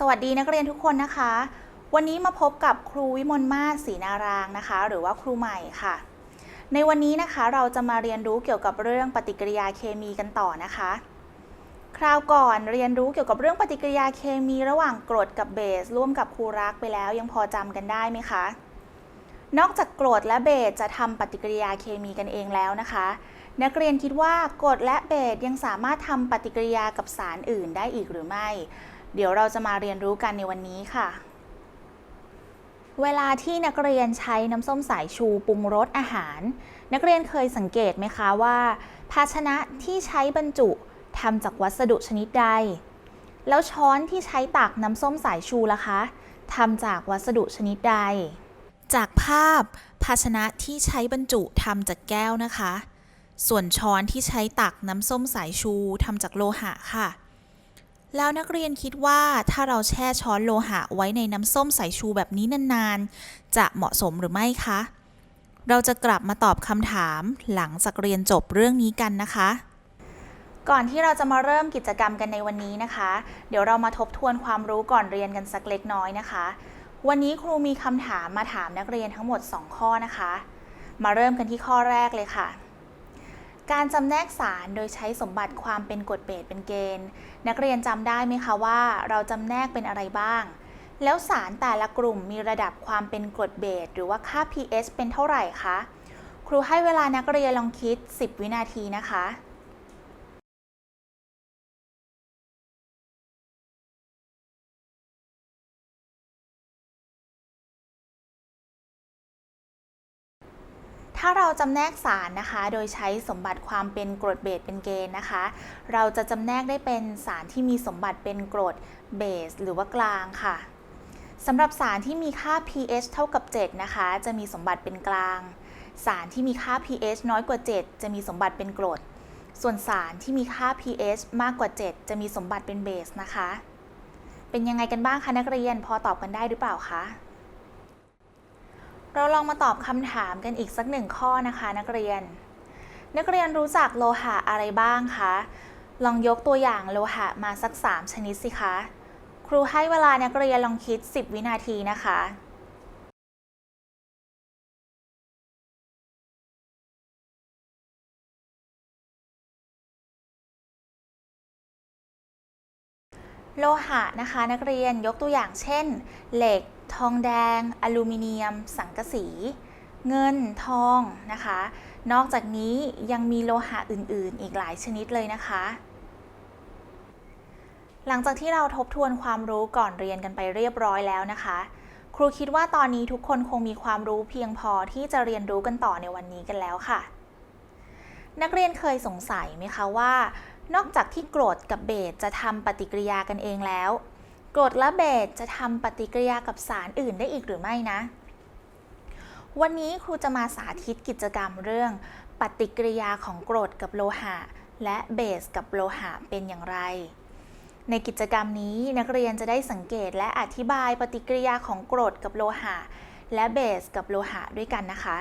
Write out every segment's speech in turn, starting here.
สวัสดีนักเรียนทุกคนนะคะ วันนี้มาพบกับครูวิมลมาศศรีนารางนะคะ หรือว่าครูใหม่ค่ะ ในวันนี้นะคะเราจะมาเรียนรู้เกี่ยวกับเรื่องปฏิกิริยาเคมีกันต่อนะคะ คราวก่อนเรียนรู้เกี่ยวกับเรื่องปฏิกิริยาเคมีระหว่างกรดกับเบส ร่วมกับครูรักไปแล้วยังพอจำกันได้ไหมคะ นอกจากกรดและเบสจะทำปฏิกิริยาเคมีกันเองแล้วนะคะ นักเรียนคิดว่ากรดและเบสยังสามารถทำปฏิกิริยากับสารอื่นได้อีกหรือไม่ เดี๋ยวเราจะมาเรียนรู้กันในวันนี้ค่ะ เวลาที่นักเรียนใช้น้ำส้มสายชูปรุงรสอาหาร นักเรียนเคยสังเกตไหมคะว่า ภาชนะที่ใช้บรรจุทำจากวัสดุชนิดใด แล้วช้อนที่ใช้ตักน้ำส้มสายชูล่ะคะทำจากวัสดุชนิดใด จากภาพภาชนะที่ใช้บรรจุทำจากแก้วนะคะ ส่วนช้อนที่ใช้ตักน้ำส้มสายชูทำจากโลหะค่ะ แล้วนักเรียนคิดว่าถ้าเราแช่ช้อนโลหะไว้ในน้ำส้มสายชูแบบนี้นานๆ จะเหมาะสมหรือไม่คะ เราจะกลับมาตอบคำถามหลังจากเรียนจบเรื่องนี้กันนะคะ ก่อนที่เราจะมาเริ่มกิจกรรมกันในวันนี้นะคะ เดี๋ยวเรามาทบทวนความรู้ก่อนเรียนกันสักเล็กน้อยนะคะ วันนี้ครูมีคำถามมาถามนักเรียนทั้งหมด 2 ข้อนะคะ มาเริ่มกันที่ข้อแรกเลยค่ะ การจำแนกสารโดยใช้สมบัติความเป็นกรดเบสเป็นเกณฑ์ นักเรียนจำได้ไหมคะว่าเราจำแนกเป็นอะไรบ้าง แล้วสารแต่ละกลุ่มมีระดับความเป็นกรดเบสหรือว่าค่า pH เป็นเท่าไหร่คะ ครูให้เวลานักเรียนลองคิด 10 วินาทีนะคะ ถ้าเราจำแนกสารนะคะ โดยใช้สมบัติความเป็นกรดเบสเป็นเกณฑ์นะคะ เราจะจำแนกได้เป็นสารที่มีสมบัติเป็นกรดเบสหรือว่ากลางค่ะสำหรับสารที่มีค่า pH เท่ากับ 7 นะคะ จะมีสมบัติเป็นกลาง สารที่มีค่า pH น้อยกว่า 7 จะมีสมบัติเป็นกรด ส่วนสารที่มีค่า pH มากกว่า 7 จะมีสมบัติเป็นเบสนะคะ เป็นยังไงกันบ้างคะนักเรียนพอตอบกันได้หรือเปล่าคะ เราลองมาตอบคำถามกันอีกสักหนึ่งข้อนะคะ นักเรียน นักเรียนรู้จักโลหะอะไรบ้างคะ ลองยกตัวอย่างโลหะมาสัก 3 ชนิดสิคะ ครูให้เวลานักเรียนลองคิด 10 วินาทีนะคะโลหะนะคะ นักเรียนยกตัวอย่างเช่น เหล็ก ทองแดง อลูมิเนียม สังกะสี เงินทองนะคะ นอกจากนี้ยังมีโลหะอื่นๆ อีกหลายชนิดเลยนะคะ หลังจากที่เราทบทวนความรู้ก่อนเรียนกันไปเรียบร้อยแล้วนะคะ ครูคิดว่าตอนนี้ทุกคนคงมีความรู้เพียงพอที่จะเรียนรู้กันต่อในวันนี้กันแล้วค่ะ นักเรียนเคยสงสัยไหมคะว่า นอกจากที่โกรดกับเบสจะทำปฏิกิริยากันเองแล้ว กรดและเบสจะทำปฏิกิริยากับสารอื่นได้อีกหรือไม่นะ วันนี้ครูจะมาสาธิตกิจกรรมเรื่อง ปฏิกิริยาของกรดกับโลหะ และเบสกับโลหะเป็นอย่างไร ในกิจกรรมนี้นักเรียนจะได้สังเกตและอธิบายปฏิกิริยาของกรดกับโลหะ และเบสกับโลหะด้วยกันนะคะ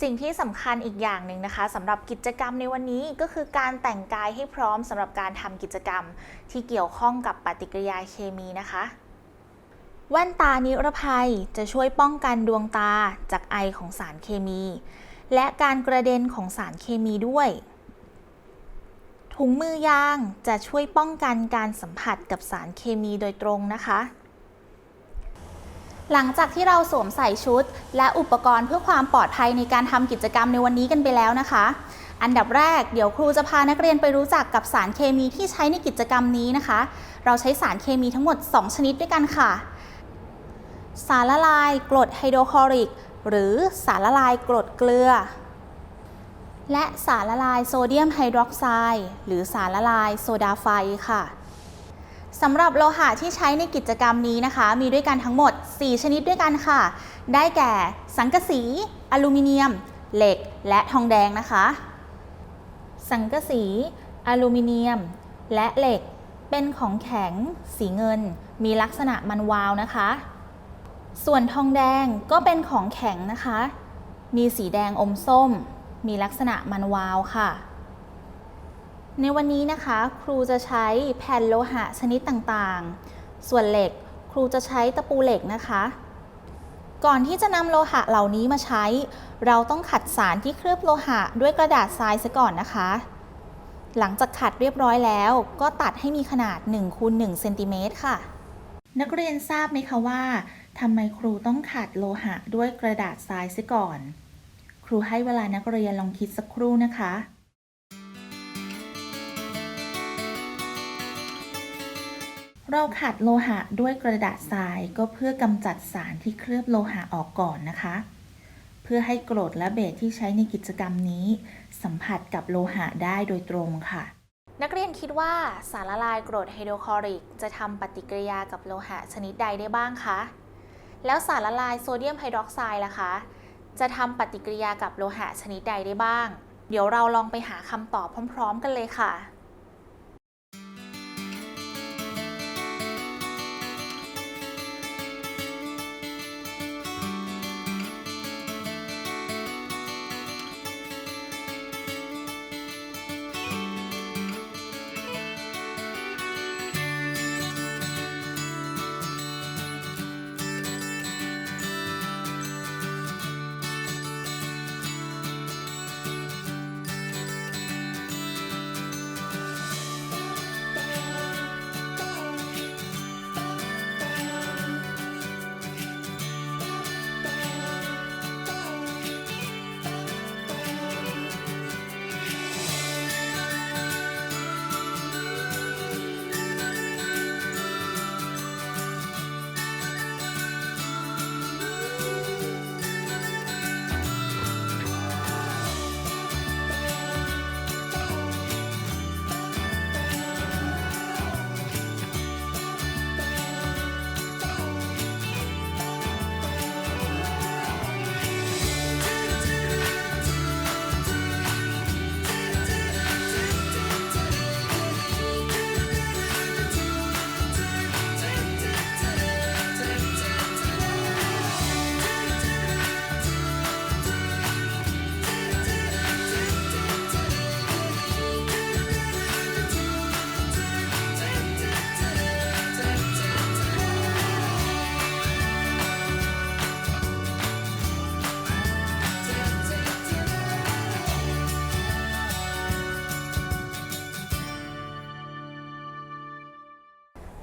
สิ่งที่สำคัญอีกอย่างหนึ่งนะคะสำหรับกิจกรรมในวันนี้ก็คือการแต่งกายให้พร้อมสำหรับการทำกิจกรรม ที่เกี่ยวข้องกับปฏิกิริยาเคมีนะคะแว่นตานิรภัยจะช่วยป้องกันดวงตาจากไอของสารเคมี และการกระเด็นของสารเคมีด้วย ถุงมือยางจะช่วยป้องกันการสัมผัสกับสารเคมีโดยตรงนะคะ หลังจากที่เราสวมใส่ชุด และอุปกรณ์เพื่อความปลอดภัยในการทำกิจกรรมในวันนี้กันไปแล้วนะคะ อันดับแรกเดี๋ยวครูจะพานักเรียนไปรู้จักกับสารเคมีที่ใช้ในกิจกรรมนี้นะคะ เราใช้สารเคมีทั้งหมด 2 ชนิดด้วยกันค่ะ สารละลายกรดไฮโดรคลอริก หรือสารละลายกรดเกลือ และสารละลายโซเดียมไฮดรอกไซด์หรือสารละลายโซดาไฟค่ะ สำหรับโลหะที่ใช้ในกิจกรรมนี้นะคะ มีด้วยกันทั้งหมด 4 ชนิดด้วยกันค่ะ ได้แก่ สังกะสี อลูมิเนียม เหล็ก และทองแดงนะคะ สังกะสี อลูมิเนียม และเหล็ก เป็นของแข็ง สีเงิน มีลักษณะมันวาวนะคะ ส่วนทองแดงก็เป็นของแข็งนะคะ มีสีแดงอมส้ม มีลักษณะมันวาวค่ะ ในวันนี้นะคะครูจะใช้แผ่นโลหะชนิดต่างๆ ส่วนเหล็กครูจะใช้ตะปูเหล็กนะคะ ก่อนที่จะนำโลหะเหล่านี้มาใช้ เราต้องขัดสารที่เคลือบโลหะด้วยกระดาษทรายซะก่อนนะคะ หลังจากขัดเรียบร้อยแล้ว ก็ตัดให้มีขนาด1คูณ1เซนติเมตรค่ะ นักเรียนทราบไหมคะว่าทำไมครูต้องขัดโลหะด้วยกระดาษทรายซะก่อน ครูให้เวลานักเรียนลองคิดสักครู่นะคะ เราขัดโลหะด้วยกระดาษทรายก็เพื่อกำจัดสารที่เคลือบโลหะออกก่อนนะคะ เพื่อให้กรดและเบสที่ใช้ในกิจกรรมนี้ สัมผัสกับโลหะได้โดยตรงค่ะ นักเรียนคิดว่าสารละลายกรดไฮโดรคลอริก จะทำปฏิกิริยากับโลหะชนิดใดได้บ้างคะ แล้วสารละลายโซเดียมไฮดรอกไซด์ล่ะคะ จะทำปฏิกิริยากับโลหะชนิดใดได้บ้าง เดี๋ยวเราลองไปหาคำตอบพร้อม ๆ กันเลยค่ะ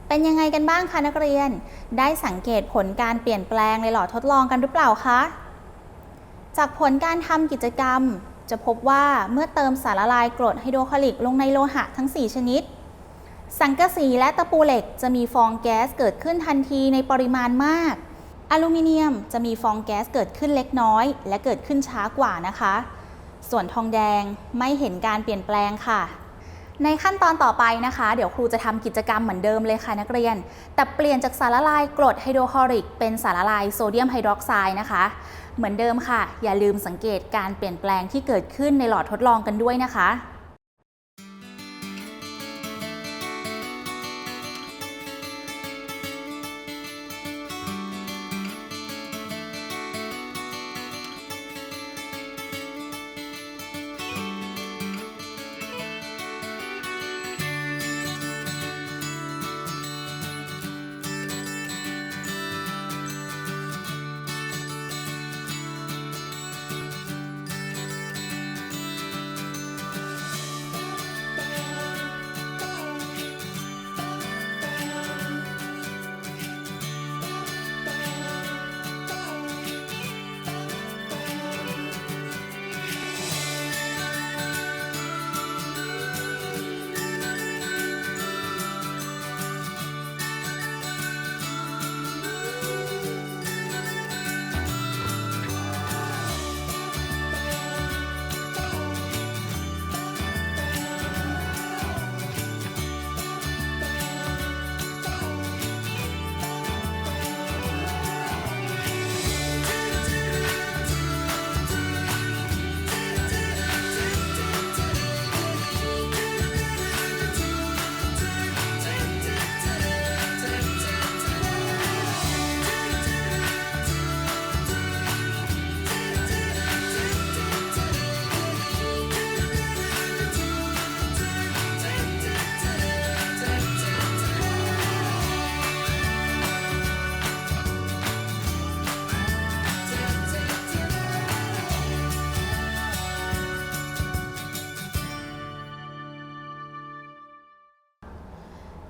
เป็นยังไงกันบ้างคะนักเรียน ได้สังเกตผลการเปลี่ยนแปลงในหลอดทดลองกันหรือเปล่าคะ จากผลการทำกิจกรรม จะพบว่าเมื่อเติมสารละลายกรดไฮโดรคลอริกลงในโลหะทั้ง 4 ชนิด สังกะสีและตะปูเหล็กจะมีฟองแก๊สเกิดขึ้นทันทีในปริมาณมาก อลูมิเนียมจะมีฟองแก๊สเกิดขึ้นเล็กน้อย และเกิดขึ้นช้ากว่านะคะ ส่วนทองแดงไม่เห็นการเปลี่ยนแปลงค่ะ ในขั้นตอนต่อไปนะคะ เดี๋ยวครูจะทำกิจกรรมเหมือนเดิมเลยค่ะนักเรียน แต่เปลี่ยนจากสารละลายกรดไฮโดรคลอริก เป็นสารละลายโซเดียมไฮดรอกไซด์นะคะ เหมือนเดิมค่ะ อย่าลืมสังเกตการเปลี่ยนแปลงที่เกิดขึ้นในหลอดทดลองกันด้วยนะคะ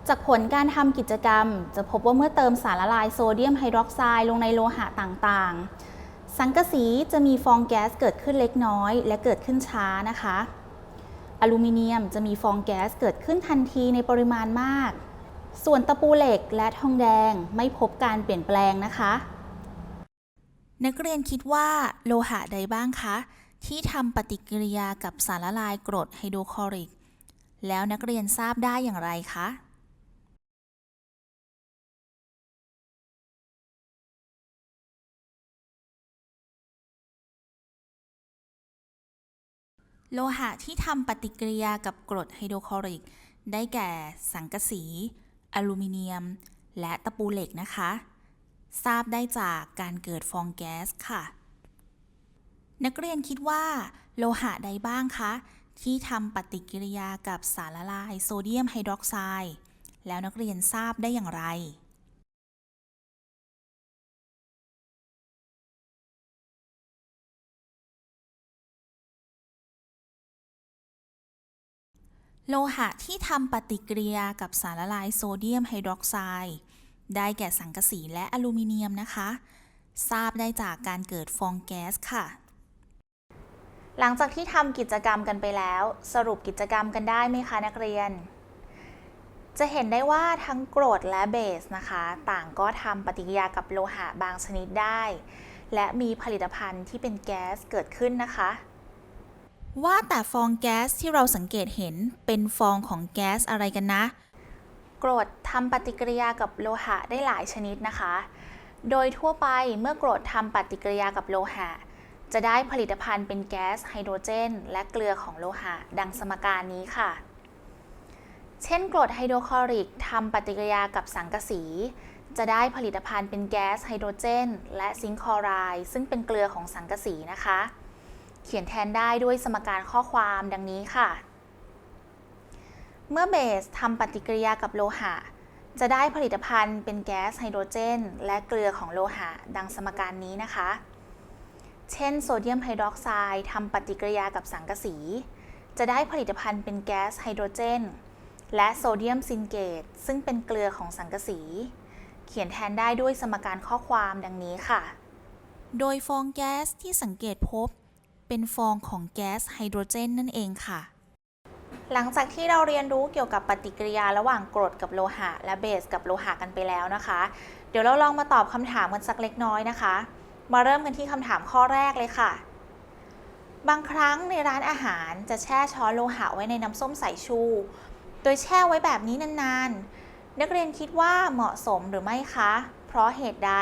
จากผลการทำกิจกรรม จะพบว่าเมื่อเติมสารละลายโซเดียมไฮดรอกไซด์ลงในโลหะต่างๆ สังกะสีจะมีฟองแก๊สเกิดขึ้นเล็กน้อย และเกิดขึ้นช้านะคะ อลูมิเนียมจะมีฟองแก๊สเกิดขึ้นทันทีในปริมาณมาก ส่วนตะปูเหล็กและทองแดงไม่พบการเปลี่ยนแปลงนะคะ นักเรียนคิดว่าโลหะใดบ้างคะ ที่ทำปฏิกิริยากับสารละลายกรดไฮโดรคลอริก แล้วนักเรียนทราบได้อย่างไรคะ โลหะที่ทำปฏิกิริยากับกรดไฮโดรคลอริก ได้แก่สังกะสี อลูมิเนียม และตะปูเหล็กนะคะ ทราบได้จากการเกิดฟองแก๊สค่ะ นักเรียนคิดว่า โลหะใดบ้างคะ ที่ทำปฏิกิริยากับสารละลายโซเดียมไฮดรอกไซด์แล้วนักเรียนทราบได้อย่างไร โลหะที่ทำปฏิกิริยากับสารละลายโซเดียมไฮดรอกไซด์ได้แก่สังกะสีและอลูมิเนียมนะคะ ทราบได้จากการเกิดฟองแก๊สค่ะ หลังจากที่ทำกิจกรรมกันไปแล้ว สรุปกิจกรรมกันได้ไหมคะนักเรียน จะเห็นได้ว่าทั้งกรดและเบสนะคะ ต่างก็ทำปฏิกิริยากับโลหะบางชนิดได้ และมีผลิตภัณฑ์ที่เป็นแก๊สเกิดขึ้นนะคะ ว่าแต่ฟองแก๊สที่เราสังเกตเห็นเป็นฟองของแก๊สอะไรกันนะ กรดทำปฏิกิริยากับโลหะได้หลายชนิดนะคะ โดยทั่วไปเมื่อกรดทำปฏิกิริยากับโลหะ จะได้ผลิตภัณฑ์เป็นแก๊สไฮโดรเจน และเกลือของโลหะ ดังสมการนี้ค่ะ เช่น กรดไฮโดรคลอริกทำปฏิกิริยากับสังกะสี จะได้ผลิตภัณฑ์เป็นแก๊สไฮโดรเจน และซิงค์คลอไรด์ซึ่งเป็นเกลือของสังกะสีนะคะ เขียนแทนได้ด้วยสมการข้อความดังนี้ค่ะ เมื่อเบสทำปฏิกิริยากับโลหะ จะได้ผลิตภัณฑ์เป็นแก๊สไฮโดรเจน และเกลือของโลหะ ดังสมการนี้นะคะ เช่นโซเดียมไฮดรอกไซด์ทำปฏิกิริยากับสังกะสี จะได้ผลิตภัณฑ์เป็นแก๊สไฮโดรเจน และโซเดียมซินเกต ซึ่งเป็นเกลือของสังกะสี เขียนแทนได้ด้วยสมการข้อความดังนี้ค่ะ โดยฟองแก๊สที่สังเกตพบ เป็นฟองของแก๊สไฮโดรเจนนั่นเองค่ะ หลังจากที่เราเรียนรู้เกี่ยวกับปฏิกิริยาระหว่างกรดกับโลหะ และเบสกับโลหะกันไปแล้วนะคะ เดี๋ยวเราลองมาตอบคำถามกันสักเล็กน้อยนะคะ มาเริ่มกันที่คำถามข้อแรกเลยค่ะ บางครั้งในร้านอาหารจะแช่ช้อนโลหะไว้ในน้ำส้มสายชู โดยแช่ไว้แบบนี้นานๆ นักเรียนคิดว่าเหมาะสมหรือไม่คะ เพราะเหตุใด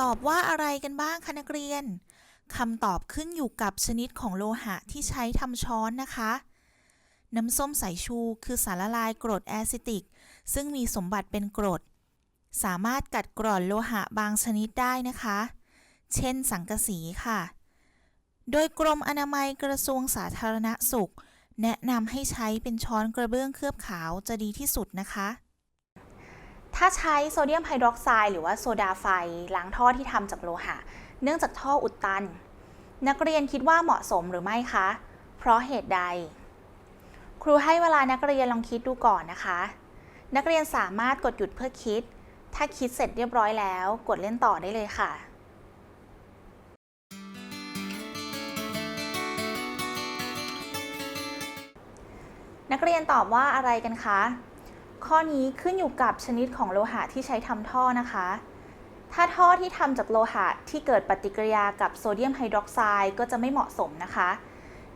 ตอบว่าอะไรกันบ้างคะนักเรียนคำตอบขึ้นอยู่กับชนิดของโลหะที่ใช้ทำช้อนนะคะ น้ำส้มสายชูคือสารละลายกรดแอซิติก ซึ่งมีสมบัติเป็นกรด สามารถกัดกร่อนโลหะบางชนิดได้นะคะ เช่นสังกะสีค่ะ โดยกรมอนามัยกระทรวงสาธารณสุข แนะนำให้ใช้เป็นช้อนกระเบื้องเคลือบขาวจะดีที่สุดนะคะ ถ้าใช้โซเดียมไฮดรอกไซด์หรือว่าโซดาไฟล้างท่อที่ทำจากโลหะ เนื่องจากท่ออุดตัน นักเรียนคิดว่าเหมาะสมหรือไม่คะ เพราะเหตุใด ครูให้เวลานักเรียนลองคิดดูก่อนนะคะ นักเรียนสามารถกดหยุดเพื่อคิด ถ้าคิดเสร็จเรียบร้อยแล้ว กดเล่นต่อได้เลยค่ะนักเรียนตอบว่าอะไรกันคะ ข้อนี้ขึ้นอยู่กับชนิดของโลหะที่ใช้ทำท่อนะคะ ถ้าท่อที่ทำจากโลหะที่เกิดปฏิกิริยากับโซเดียมไฮดรอกไซด์ก็จะไม่เหมาะสมนะคะ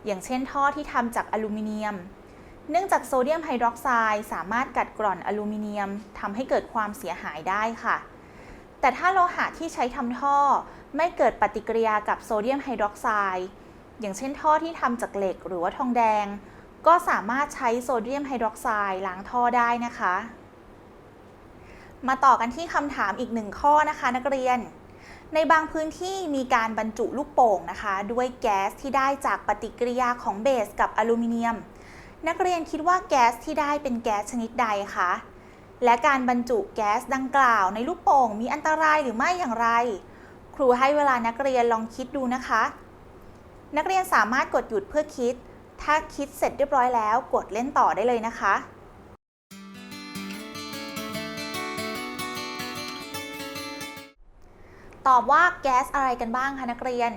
อย่างเช่นท่อที่ทำจากอลูมิเนียม เนื่องจากโซเดียมไฮดรอกไซด์สามารถกัดกร่อนอลูมิเนียมทำให้เกิดความเสียหายได้ค่ะ แต่ถ้าโลหะที่ใช้ทำท่อไม่เกิดปฏิกิริยากับโซเดียมไฮดรอกไซด์อย่างเช่นท่อที่ทำจากเหล็กหรือว่าทองแดง ก็สามารถใช้โซเดียมไฮดรอกไซด์ล้างท่อได้นะคะ มาต่อกันที่คำถามอีกหนึ่งข้อนะคะนักเรียน ในบางพื้นที่มีการบรรจุลูกโป่งนะคะ ด้วยแก๊สที่ได้จากปฏิกิริยาของเบสกับอลูมิเนียม นักเรียนคิดว่าแก๊สที่ได้เป็นแก๊สชนิดใดคะและการบรรจุแก๊สดังกล่าวในลูกโป่งมีอันตรายหรือไม่อย่างไร ครูให้เวลานักเรียนลองคิดดูนะคะ นักเรียนสามารถกดหยุดเพื่อคิด ถ้าคิดเสร็จเรียบร้อยแล้วกดเล่นต่อได้เลยนะคะ ตอบว่าแก๊สอะไรกันบ้างคะนักเรียน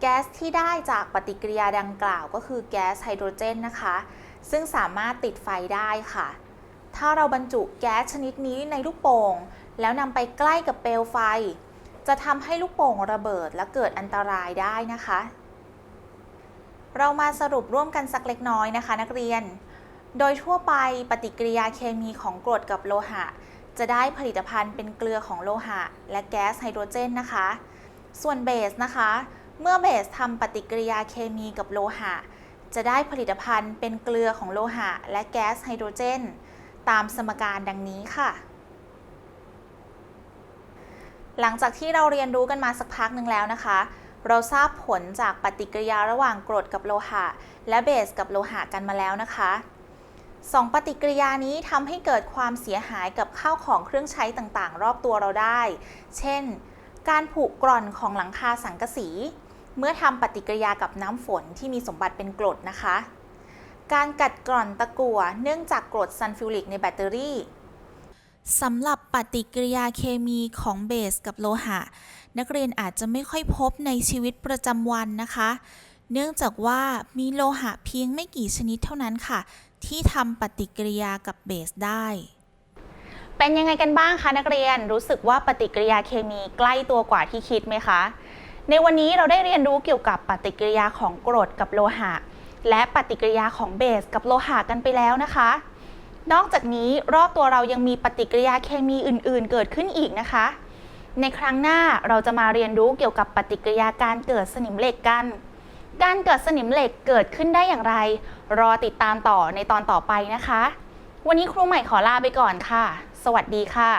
แก๊สที่ได้จากปฏิกิริยาดังกล่าวก็คือแก๊สไฮโดรเจนนะคะ ซึ่งสามารถติดไฟได้ค่ะ ถ้าเราบรรจุแก๊สชนิดนี้ในลูกโป่ง แล้วนำไปใกล้กับเปลวไฟ จะทำให้ลูกโป่งระเบิดและเกิดอันตรายได้นะคะ เรามาสรุปร่วมกันสักเล็กน้อยนะคะ นักเรียน โดยทั่วไปปฏิกิริยาเคมีของกรดกับโลหะ จะได้ผลิตภัณฑ์เป็นเกลือของโลหะ และแก๊สไฮโดรเจนนะคะ ส่วนเบสนะคะ เมื่อเบสทำปฏิกิริยาเคมีกับโลหะ จะได้ผลิตภัณฑ์เป็นเกลือของโลหะ และแก๊สไฮโดรเจน ตามสมการดังนี้ค่ะหลังจากที่เราเรียนรู้กันมาสักพักหนึ่งแล้วนะคะ เราทราบผลจากปฏิกิริยาระหว่างกรดกับโลหะ และเบสกับโลหะกันมาแล้วนะคะสองปฏิกิริยานี้ทำให้เกิดความเสียหายกับข้าวของเครื่องใช้ต่างๆ รอบตัวเราได้ เช่น การผุกร่อนของหลังคาสังกะสี เมื่อทำปฏิกิริยากับน้ำฝนที่มีสมบัติเป็นกรดนะคะ การกัดกร่อนตะกั่วเนื่องจากกรดซัลฟิวริกในแบตเตอรี่สำหรับปฏิกิริยาเคมีของเบสกับโลหะ นักเรียนอาจจะไม่ค่อยพบในชีวิตประจำวันนะคะ เนื่องจากว่ามีโลหะเพียงไม่กี่ชนิดเท่านั้นค่ะ ที่ทำปฏิกิริยากับเบสได้ เป็นยังไงกันบ้างคะนักเรียนรู้สึกว่าปฏิกิริยาเคมีใกล้ตัวกว่าที่คิดไหมคะ ในวันนี้เราได้เรียนรู้เกี่ยวกับปฏิกิริยาของกรดกับโลหะ และปฏิกิริยาของเบสกับโลหะกันไปแล้วนะคะนอกจากนี้รอบตัวเรายังมีปฏิกิริยาเคมีอื่น ๆ เกิดขึ้นอีกนะคะ ในครั้งหน้าเราจะมาเรียนรู้เกี่ยวกับปฏิกิริยาการเกิดสนิมเหล็กกัน การเกิดสนิมเหล็กเกิดขึ้นได้อย่างไร รอติดตามต่อในตอนต่อไปนะคะ วันนี้ครูใหม่ขอลาไปก่อนค่ะ สวัสดีค่ะ